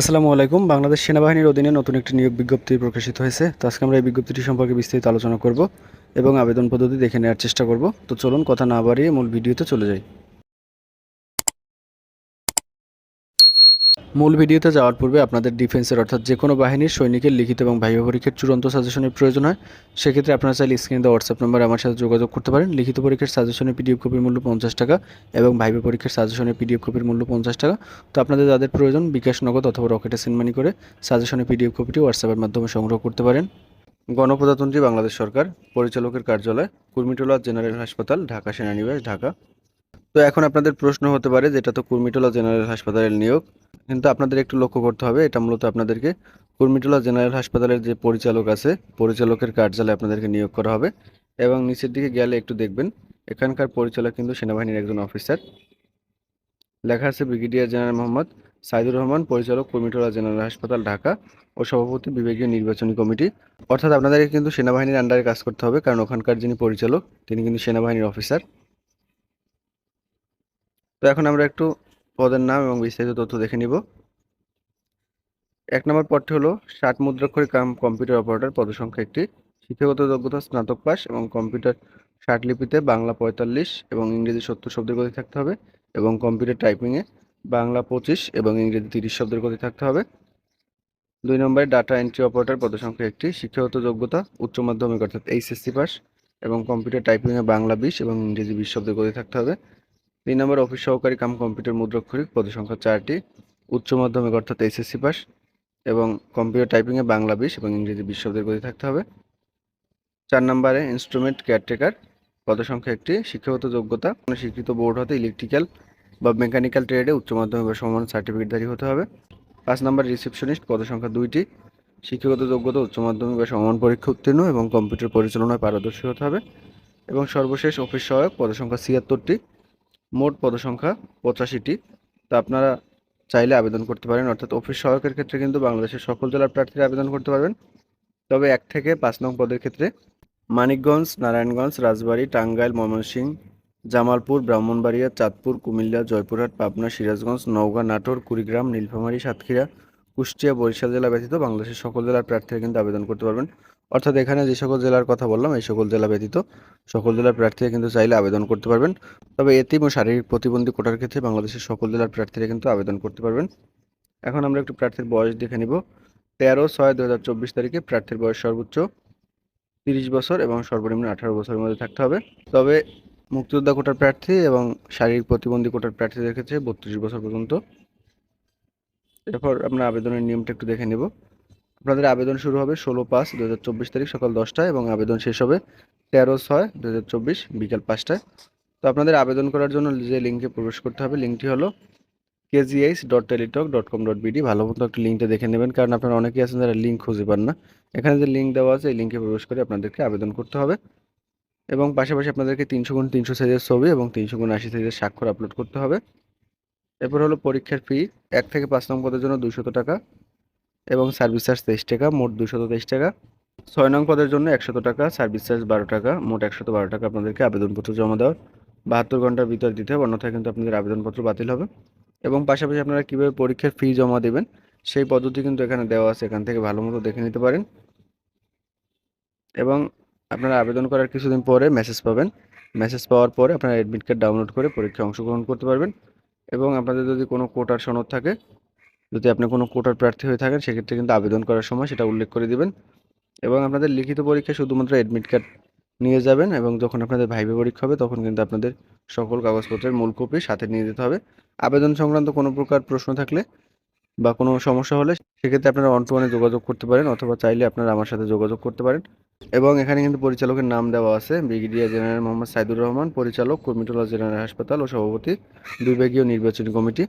আসসালামু আলাইকুম। বাংলাদেশ সেনাবাহিনীর অধীনে নতুন একটি নিয়োগ বিজ্ঞপ্তি প্রকাশিত হয়েছে। তো আজকে আমরা এই বিজ্ঞপ্তিটি সম্পর্কে বিস্তারিত আলোচনা করব এবং আবেদন পদ্ধতি দেখে নেওয়ার চেষ্টা করব। তো চলুন কথা না বাড়িয়ে মূল ভিডিওতে চলে যাই। মূল ভিডিওতে যাওয়ার পূর্বে আপনাদের ডিফেন্সের অর্থাৎ যে কোনো বাহিনীর সৈনিকের লিখিত এবং ভাইবা পরীক্ষার চূড়ান্ত সাজেশনের প্রয়োজন হয়। সেক্ষেত্রে আপনারা চাইলে স্ক্রিনে দেওয়া হোয়াটসঅ্যাপ নম্বরে আমার সাথে যোগাযোগ করতে পারেন। লিখিত পরীক্ষার সাজেশনের পিডিএফ কপির মূল্য পঞ্চাশ টাকা এবং ভাইবা পরীক্ষার সাজেশনের পিডিএফ কপির মূল্য পঞ্চাশ টাকা। তো আপনাদের যাদের প্রয়োজন, বিকাশ নগদ অথবা রকেটে সেনমানি করে সাজেশনের পিডিএফ কপিটি হোয়াটসঅ্যাপের মাধ্যমে সংগ্রহ করতে পারেন। গণপ্রজাতন্ত্রী বাংলাদেশ সরকার পরিচালকের কার্যালয়, কুর্মিটোলা জেনারেল হাসপাতাল, ঢাকা সেনানিবাস, ঢাকা। তো এখন আপনাদের প্রশ্ন হতে পারে, যেটা তো কুর্মিটোলা জেনারেল হাসপাতালের নিয়োগ। কিন্তু আপনাদের একটু লক্ষ্য করতে হবে, এটা মূলত আপনাদেরকে কুর্মিটোলা জেনারেল হাসপাতালের যে পরিচালক আছে, পরিচালকের কার্যালয়ে আপনাদেরকে নিয়োগ করা হবে। এবং নিচের দিকে গেলে একটু দেখবেন, এখানকার পরিচালক কিন্তু সেনাবাহিনীর একজন অফিসার। লেখা আছে, ব্রিগেডিয়ার জেনারেল মোহাম্মদ সাইদুর রহমান, পরিচালক কুর্মিটোলা জেনারেল হাসপাতাল, ঢাকা ও সভাপতি বিভাগীয় নির্বাচনী কমিটি। অর্থাৎ আপনাদেরকে কিন্তু সেনাবাহিনীর আন্ডারে কাজ করতে হবে, কারণ ওখানকার যিনি পরিচালক, তিনি কিন্তু সেনাবাহিনীর অফিসার তো এখন আমরা একটু পদের নাম এবং বিস্তারিত তথ্য দেখে নিব। এক নম্বর পদটি হলো ষাট মুদ্রাক্ষরিক কাম কম্পিউটার অপারেটর, পদসংখ্যা একটি। শিক্ষাগত যোগ্যতা, স্নাতক পাস এবং কম্পিউটার ষাট লিপিতে বাংলা পঁয়তাল্লিশ এবং ইংরেজি সত্তর শব্দের গতি থাকতে হবে এবং কম্পিউটার টাইপিংয়ে বাংলা পঁচিশ এবং ইংরেজি তিরিশ শব্দের গতি থাকতে হবে। দুই নম্বরে ডাটা এন্ট্রি অপারেটর, পদসংখ্যা একটি। শিক্ষাগত যোগ্যতা, উচ্চ মাধ্যমিক অর্থাৎ এইচএসসি পাস এবং কম্পিউটার টাইপিংয়ে বাংলা বিশ এবং ইংরেজি বিশ শব্দের গতি থাকতে হবে। তিন নম্বর অফিস সহকারী কাম কম্পিউটার মুদ্রাক্ষরিক পদসংখ্যা চারটি। উচ্চ মাধ্যমিক অর্থাৎ এইচএসসি পাস এবং কম্পিউটার টাইপিংয়ে বাংলা বিশ এবং ইংরেজি বিশ শব্দের গতি থাকতে হবে। চার নম্বরে ইনস্ট্রুমেন্ট কেয়ারটেকার পদসংখ্যা একটি, শিক্ষাগত যোগ্যতা, কোনো স্বীকৃত বোর্ড হতে ইলেকট্রিক্যাল বা মেকানিক্যাল ট্রেডে উচ্চ মাধ্যমিক বা সমান সার্টিফিকেটধারী হতে হবে। পাঁচ নম্বর রিসেপশনিস্ট পদসংখ্যা দুইটি, শিক্ষাগত যোগ্যতা, উচ্চ মাধ্যমিক বা সমান পরীক্ষা উত্তীর্ণ এবং কম্পিউটার পরিচালনায় পারদর্শী হতে হবে। এবং সর্বশেষ অফিস সহায়ক পদসংখ্যা ছিয়াত্তরটি মোট পদসংখ্যা পঁচাশিটি। তা আপনারা চাইলে আবেদন করতে পারেন। অর্থাৎ অফিস সহায়কের ক্ষেত্রে কিন্তু বাংলাদেশের সকল জেলার প্রার্থীরা আবেদন করতে পারবেন। তবে এক থেকে পাঁচ নং পদের ক্ষেত্রে মানিকগঞ্জ, নারায়ণগঞ্জ, রাজবাড়ি, টাঙ্গাইল, ময়মনসিংহ, জামালপুর, ব্রাহ্মণবাড়িয়া, চাঁদপুর, কুমিল্লা, জয়পুরহাট, পাবনা, সিরাজগঞ্জ, নওগাঁ, নাটোর, কুড়িগ্রাম, নীলফামারী, সাতক্ষীরা কুষ্টিয়া, বরিশাল জেলা ব্যতীত বাংলাদেশের সকল জেলার প্রার্থীরা কিন্তু আবেদন করতে পারবেন। অর্থাৎ এখানে যে সকল জেলার কথা বললাম, এই সকল জেলা ব্যতীত সকল জেলার প্রার্থীরা কিন্তু চাইলে আবেদন করতে পারবেন। তবে এতিম ও শারীরিক প্রতিবন্ধী কোটার ক্ষেত্রে বাংলাদেশের সকল জেলার প্রার্থীরা কিন্তু আবেদন করতে পারবেন। এখন আমরা একটু প্রার্থীর বয়স দেখে নিব। তেরো ছয় দু হাজার চব্বিশ তারিখে প্রার্থীর বয়স সর্বোচ্চ তিরিশ বছর এবং সর্বনিম্ন আঠারো বছরের মধ্যে থাকতে হবে। তবে মুক্তিযোদ্ধা কোটার প্রার্থী এবং শারীরিক প্রতিবন্ধী কোটার প্রার্থীদের ক্ষেত্রে বত্রিশ বছর পর্যন্ত এরপর আমরা আবেদনের নিয়মটা একটু দেখে নেব। আপনাদের আবেদন শুরু হবে ষোলো পাঁচ দু তারিখ সকাল দশটায় এবং আবেদন শেষ হবে তেরো ছয় দু বিকাল পাঁচটায়। তো আপনাদের আবেদন করার জন্য যে লিঙ্কে প্রবেশ করতে হবে, লিঙ্কটি হলো KGH dot Teletalk dot com dot BD. ভালো মতো একটু লিঙ্কটা দেখে নেবেন, কারণ আপনারা অনেকেই আছেন যারা লিঙ্ক খুঁজে পান না। এখানে যে লিঙ্ক দেওয়া আছে, এই লিঙ্কে প্রবেশ করে আপনাদেরকে আবেদন করতে হবে। এবং পাশাপাশি আপনাদেরকে তিনশো গুণ তিনশো সাইজের ছবি এবং তিনশো গুণ আশি সাইজের স্বাক্ষর আপলোড করতে হবে। এরপর হলো পরীক্ষার ফি এক থেকে পাঁচ নং পদের জন্য দুশত টাকা এবং সার্ভিস চার্জ তেইশ টাকা, মোট দুশত তেইশ টাকা। ছয় নং পদের জন্য একশত টাকা সার্ভিস চার্জ বারো টাকা, মোট একশত বারো টাকা আপনাদেরকে আবেদনপত্র জমা দেওয়ার। বাহাত্তর ঘণ্টার ভিতর দিতে হবে, অন্যথায় কিন্তু আপনাদের আবেদনপত্র বাতিল হবে। এবং পাশাপাশি আপনারা কীভাবে পরীক্ষার ফি জমা দেবেন, সেই পদ্ধতি কিন্তু এখানে দেওয়া আছে, এখান থেকে ভালো মতো দেখে নিতে পারেন। এবং আপনারা আবেদন করার কিছুদিন পরে মেসেজ পাবেন। মেসেজ পাওয়ার পরে আপনারা অ্যাডমিট কার্ড ডাউনলোড করে পরীক্ষায় অংশগ্রহণ করতে পারবেন। এবং আপনাদের যদি কোনো কোটার সনদ থাকে, যদি আপনি কোনো কোটার প্রার্থী হয়ে থাকেন, সেক্ষেত্রে কিন্তু আবেদন করার সময় সেটা উল্লেখ করে দিবেন। এবং আপনাদের লিখিত পরীক্ষা শুধুমাত্র অ্যাডমিট কার্ড নিয়ে যাবেন এবং যখন আপনাদের ভাইবে পরীক্ষা হবে, তখন কিন্তু আপনাদের সকল কাগজপত্রের মূল কপি সাথে নিয়ে যেতে হবে। আবেদন সংক্রান্ত কোনো প্রকার প্রশ্ন থাকলে বা কোনো সমস্যা হলে, সেক্ষেত্রে আপনারা অন টু যোগাযোগ করতে পারেন, অথবা চাইলে আপনারা আমার সাথে যোগাযোগ করতে পারেন। এবং এখানে কিন্তু পরিচালকের নাম দেওয়া আছে ব্রিগেডিয়ার জেনারেল মোহাম্মদ সাইদুর রহমান, পরিচালক কর্মিটোলা জেনারেল হাসপাতাল ও সভাপতি বিভাগীয় নির্বাচনী কমিটি।